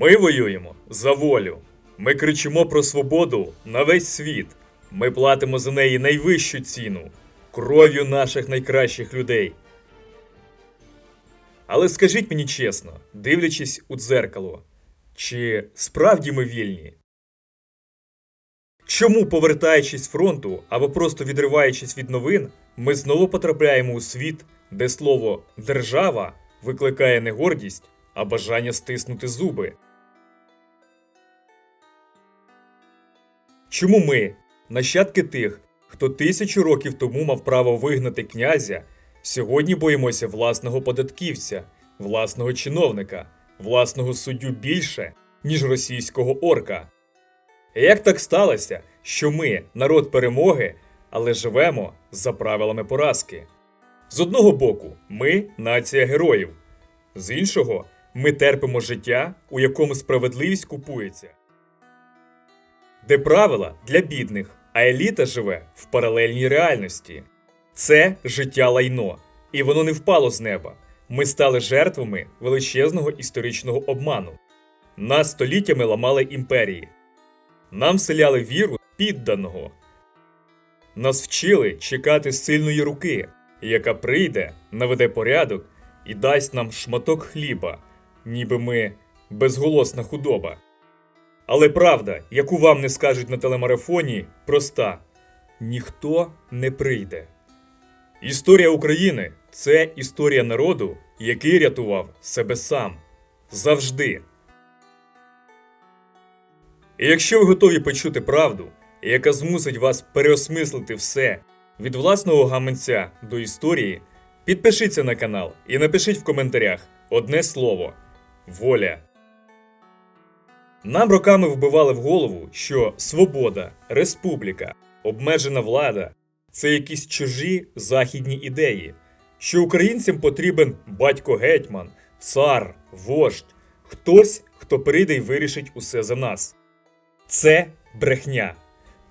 Ми воюємо за волю. Ми кричимо про свободу на весь світ. Ми платимо за неї найвищу ціну кров'ю наших найкращих людей. Але скажіть мені чесно, дивлячись у дзеркало, чи справді ми вільні? Чому, повертаючись з фронту або просто відриваючись від новин, ми знову потрапляємо у світ, де слово держава викликає не гордість, а бажання стиснути зуби? Чому ми, нащадки тих, хто тисячу років тому мав право вигнати князя, сьогодні боїмося власного податківця, власного чиновника, власного суддю більше, ніж російського орка? Як так сталося, що ми народ перемоги, але живемо за правилами поразки? З одного боку, ми нація героїв, з іншого, ми терпимо життя, у якому справедливість купується, де правила для бідних, а еліта живе в паралельній реальності. Це життя лайно, і воно не впало з неба. Ми стали жертвами величезного історичного обману. Нас століттями ламали імперії. Нам вселяли віру підданого. Нас вчили чекати сильної руки, яка прийде, наведе порядок і дасть нам шматок хліба, ніби ми безголосна худоба. Але правда, яку вам не скажуть на телемарафоні, проста: ніхто не прийде. Історія України це історія народу, який рятував себе сам. Завжди. І якщо ви готові почути правду, яка змусить вас переосмислити все від власного гаманця до історії, підпишіться на канал і напишіть в коментарях одне слово воля. Нам роками вбивали в голову, що свобода, республіка, обмежена влада це якісь чужі західні ідеї, що українцям потрібен батько гетьман, цар, вождь, хтось, хто прийде і вирішить усе за нас. Це брехня.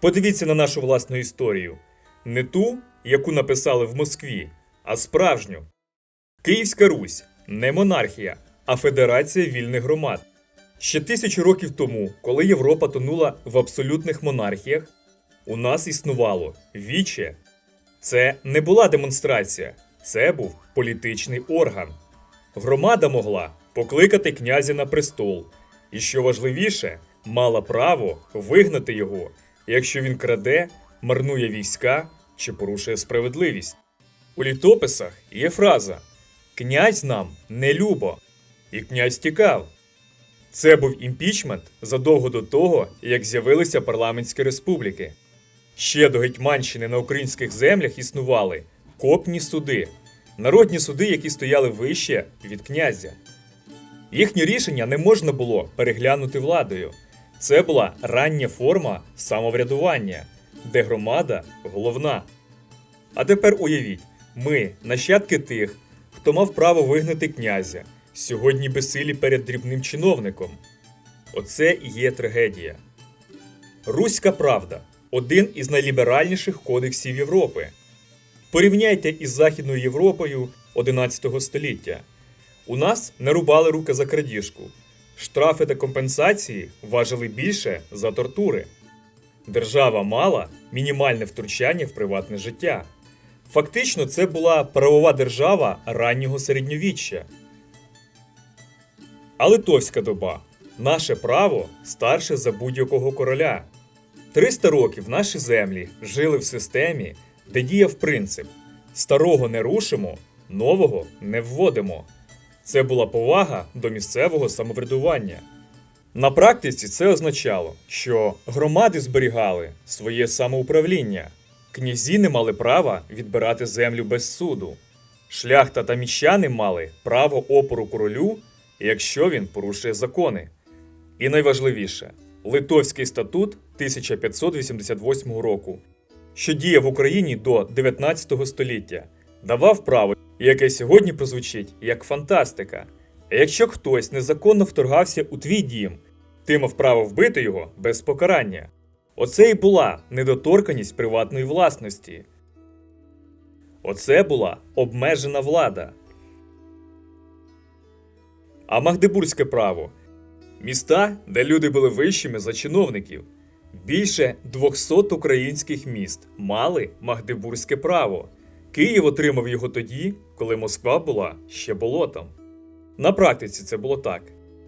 Подивіться на нашу власну історію. Не ту, яку написали в Москві, а справжню. Київська Русь не монархія, а федерація вільних громад. Ще тисячу років тому, коли Європа тонула в абсолютних монархіях, у нас існувало віче. Це не була демонстрація, це був політичний орган. Громада могла покликати князя на престол, і що важливіше, мала право вигнати його, якщо він краде, марнує війська чи порушує справедливість. У літописах є фраза Князь нам не любо, і князь тікав. Це був імпічмент задовго до того, як з'явилися парламентські республіки. Ще до Гетьманщини на українських землях існували копні суди, народні суди, які стояли вище від князя. Їхні рішення не можна було переглянути владою. Це була рання форма самоврядування, де громада головна. А тепер уявіть, ми, нащадки тих, хто мав право вигнати князя, сьогодні безсилі перед дрібним чиновником. Оце і є трагедія. Руська правда один із найліберальніших кодексів Європи. Порівняйте із Західною Європою 11 століття. У нас не рубали руки за крадіжку. Штрафи та компенсації важили більше за тортури. Держава мала мінімальне втручання в приватне життя. Фактично, це була правова держава раннього середньовіччя. А литовська доба наше право старше за будь-якого короля. 300 років наші землі жили в системі, де діяв принцип старого не рушимо, нового не вводимо. Це була повага до місцевого самоврядування. На практиці це означало, що громади зберігали своє самоуправління, князі не мали права відбирати землю без суду, шляхта та міщани мали право опору королю, якщо він порушує закони. І найважливіше Литовський статут 1588 року, що діяв в Україні до 19 століття, давав право, яке сьогодні прозвучить як фантастика. Якщо хтось незаконно вторгався у твій дім, ти мав право вбити його без покарання. Оце і була недоторканість приватної власності. Оце була обмежена влада. А Магдебурзьке право Міста, де люди були вищими за чиновників. Більше 200 українських міст мали Магдебурзьке право. Київ отримав його тоді, коли Москва була ще болотом. На практиці це було так: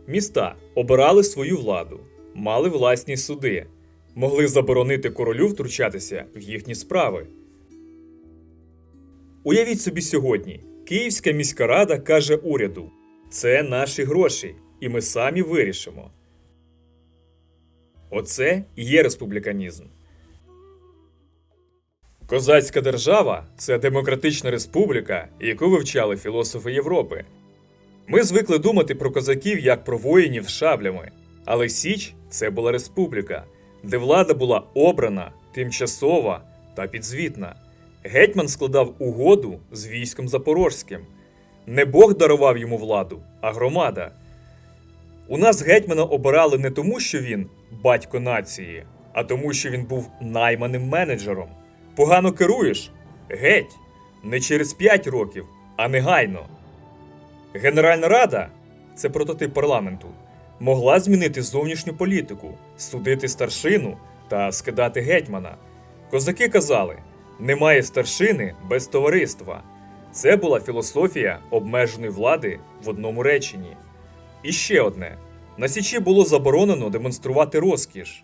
міста обирали свою владу, мали власні суди, могли заборонити королю втручатися в їхні справи. Уявіть собі сьогодні, Київська міська рада каже уряду: це наші гроші, і ми самі вирішимо. Оце і є республіканізм. Козацька держава це демократична республіка, яку вивчали філософи Європи. Ми звикли думати про козаків як про воїнів з шаблями, але Січ це була республіка, де влада була обрана, тимчасова та підзвітна. Гетьман складав угоду з військом Запорозьким. Не Бог дарував йому владу, а громада. У нас гетьмана обирали не тому, що він батько нації, а тому, що він був найманим менеджером. Погано керуєш? Геть! Не через 5 років, а негайно. Генеральна Рада це прототип парламенту, могла змінити зовнішню політику, судити старшину та скидати гетьмана. Козаки казали: немає старшини без товариства. Це була філософія обмеженої влади в одному реченні. І ще одне: на Січі було заборонено демонструвати розкіш.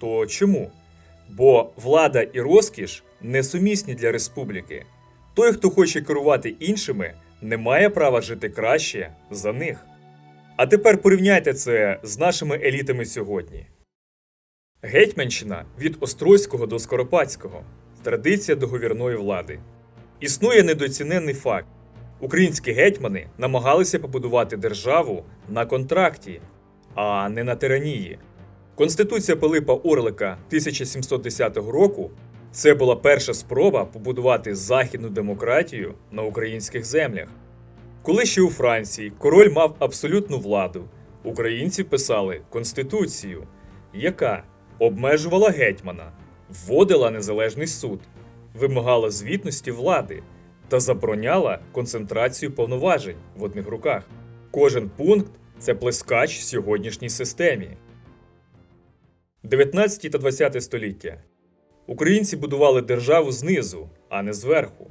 То чому? Бо влада і розкіш несумісні для республіки. Той, хто хоче керувати іншими, не має права жити краще за них. А тепер порівняйте це з нашими елітами сьогодні. Гетьманщина від Острозького до Скоропадського традиція договірної влади. Існує недоціненний факт: українські гетьмани намагалися побудувати державу на контракті, а не на тиранії. Конституція Пилипа Орлика 1710 року це була перша спроба побудувати західну демократію на українських землях. Коли ще у Франції король мав абсолютну владу, українці писали Конституцію, яка обмежувала гетьмана, вводила незалежний суд, вимагала звітності влади та забороняла концентрацію повноважень в одних руках. Кожен пункт це плескач в сьогоднішній системі. 19 та 20 століття. Українці будували державу знизу, а не зверху.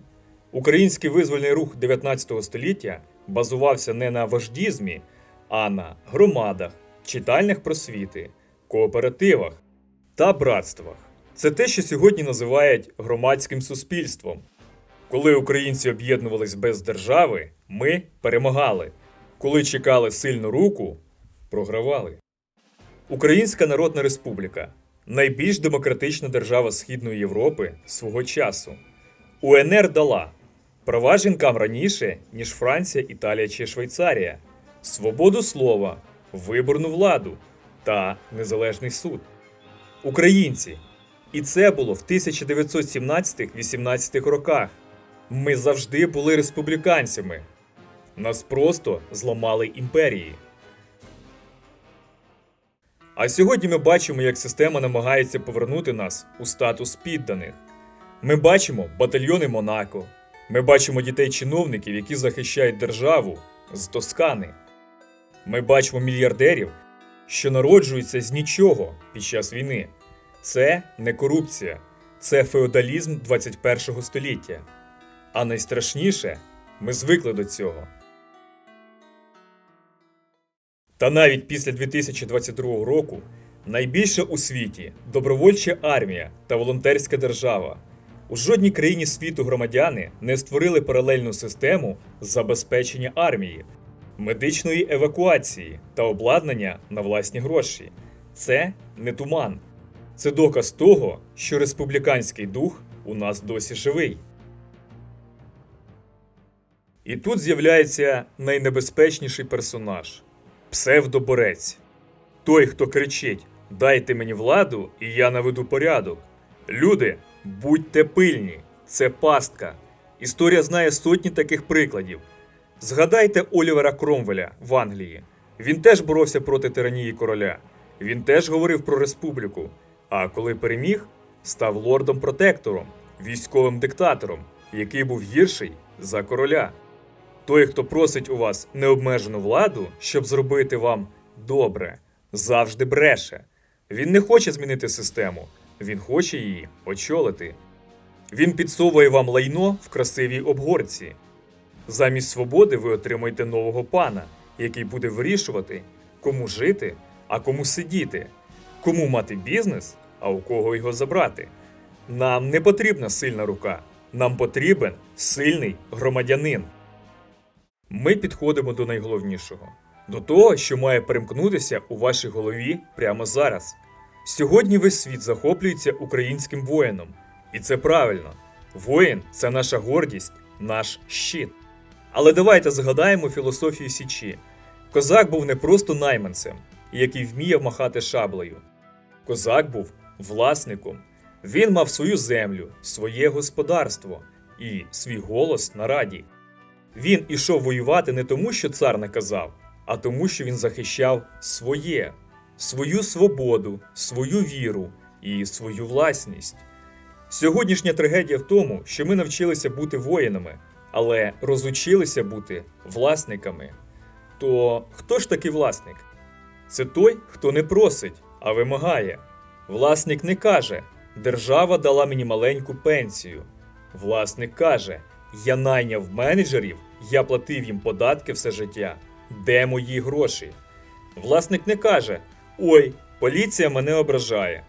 Український визвольний рух 19 століття базувався не на вождізмі, а на громадах, читальних просвіти, кооперативах та братствах. Це те, що сьогодні називають громадським суспільством. Коли українці об'єднувались без держави, ми перемагали. Коли чекали сильну руку, програвали. Українська Народна Республіка найбільш демократична держава Східної Європи свого часу. УНР дала права жінкам раніше, ніж Франція, Італія чи Швейцарія, свободу слова, виборну владу та незалежний суд. Українці. І це було в 1917-18 роках. Ми завжди були республіканцями. Нас просто зламали імперії. А сьогодні ми бачимо, як система намагається повернути нас у статус підданих. Ми бачимо батальйони Монако. Ми бачимо дітей чиновників, які захищають державу з Тоскани. Ми бачимо мільярдерів, що народжуються з нічого під час війни. Це не корупція, це феодалізм 21 століття. А найстрашніше ми звикли до цього. Та навіть після 2022 року найбільша у світі добровольча армія та волонтерська держава. У жодній країні світу громадяни не створили паралельну систему забезпечення армії, медичної евакуації та обладнання на власні гроші. Це не туман. Це доказ того, що республіканський дух у нас досі живий. І тут з'являється найнебезпечніший персонаж псевдоборець. Той, хто кричить: Дайте мені владу, і я наведу порядок. Люди, будьте пильні, це пастка. Історія знає сотні таких прикладів. Згадайте Олівера Кромвеля в Англії. Він теж боровся проти тиранії короля. Він теж говорив про республіку. А коли переміг, став лордом-протектором, військовим диктатором, який був гірший за короля. Той, хто просить у вас необмежену владу, щоб зробити вам добре, завжди бреше. Він не хоче змінити систему, він хоче її очолити. Він підсовує вам лайно в красивій обгорці. Замість свободи ви отримаєте нового пана, який буде вирішувати, кому жити, а кому сидіти, кому мати бізнес, а у кого його забрати. Нам не потрібна сильна рука, нам потрібен сильний громадянин. Ми підходимо до найголовнішого до того, що має перемкнутися у вашій голові прямо зараз. Сьогодні весь світ захоплюється українським воїном, і це правильно. Воїн це наша гордість, наш щит. Але давайте згадаємо філософію Січі. Козак був не просто найманцем, який вміяв махати шаблею. Козак був власником. Він мав свою землю, своє господарство і свій голос на раді. Він ішов воювати не тому, що цар наказав, а тому, що він захищав своє, свою свободу, свою віру і свою власність. Сьогоднішня трагедія в тому, що ми навчилися бути воїнами, але розучилися бути власниками. То хто ж такий власник? Це той, хто не просить, а вимагає. Власник не каже: Держава дала мені маленьку пенсію. Власник каже: Я найняв менеджерів, я платив їм податки все життя. Де мої гроші? Власник не каже: Ой, поліція мене ображає.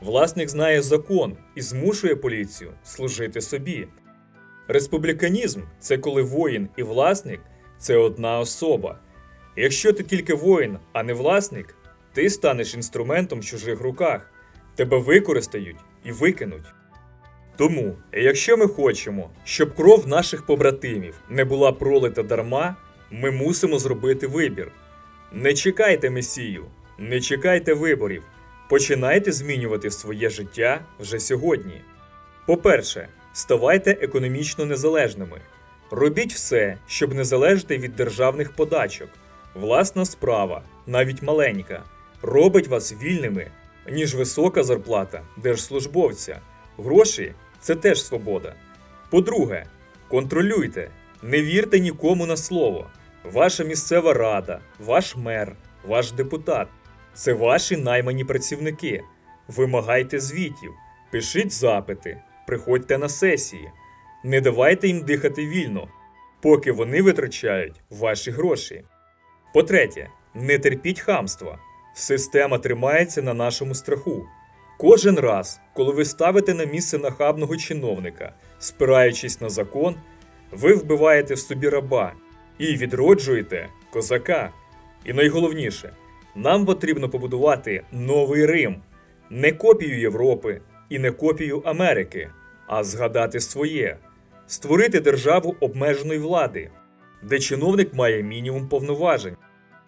Власник знає закон і змушує поліцію служити собі. Республіканізм це коли воїн і власник це одна особа. Якщо ти тільки воїн, а не власник, ти станеш інструментом в чужих руках, тебе використають і викинуть. Тому, якщо ми хочемо, щоб кров наших побратимів не була пролита дарма, ми мусимо зробити вибір. Не чекайте месію, не чекайте виборів. Починайте змінювати своє життя вже сьогодні. По-перше, ставайте економічно незалежними. Робіть все, щоб не залежати від державних подачок. Власна справа, навіть маленька, робить вас вільними, ніж висока зарплата держслужбовця. Гроші це теж свобода. По-друге, контролюйте, не вірте нікому на слово. Ваша місцева рада, ваш мер, ваш депутат це ваші наймані працівники. Вимагайте звітів, пишіть запити, приходьте на сесії. Не давайте їм дихати вільно, поки вони витрачають ваші гроші. По-третє, не терпіть хамства. Система тримається на нашому страху. Кожен раз, коли ви ставите на місце нахабного чиновника, спираючись на закон, ви вбиваєте в собі раба і відроджуєте козака. І найголовніше, нам потрібно побудувати новий Рим, не копію Європи і не копію Америки, а згадати своє, створити державу обмеженої влади, де чиновник має мінімум повноважень,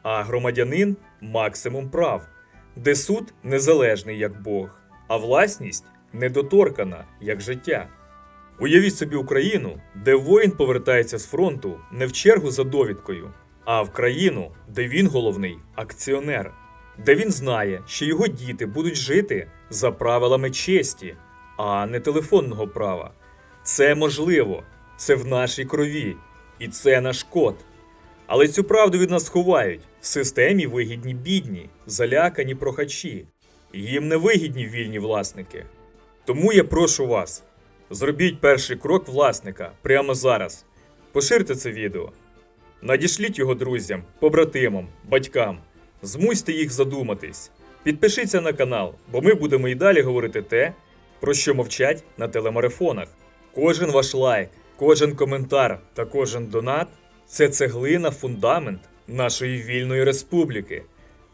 а громадянин максимум прав, де суд незалежний як Бог, а власність недоторкана як життя. Уявіть собі Україну, де воїн повертається з фронту не в чергу за довідкою, а в країну, де він головний акціонер, де він знає, що його діти будуть жити за правилами честі, а не телефонного права. Це можливо, це в нашій крові, і це наш код. Але цю правду від нас ховають системі вигідні бідні, залякані прохачі. Їм не вигідні вільні власники. Тому я прошу вас, зробіть перший крок власника прямо зараз. Поширте це відео. Надішліть його друзям, побратимам, батькам. Змусьте їх задуматись. Підпишіться на канал, бо ми будемо і далі говорити те, про що мовчать на телемарафонах. Кожен ваш лайк, кожен коментар та кожен донат це цеглина, фундамент нашої вільної республіки.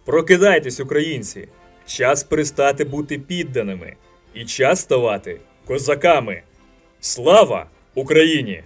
Прокидайтесь, українці! Час перестати бути підданими і час ставати козаками. Слава Україні!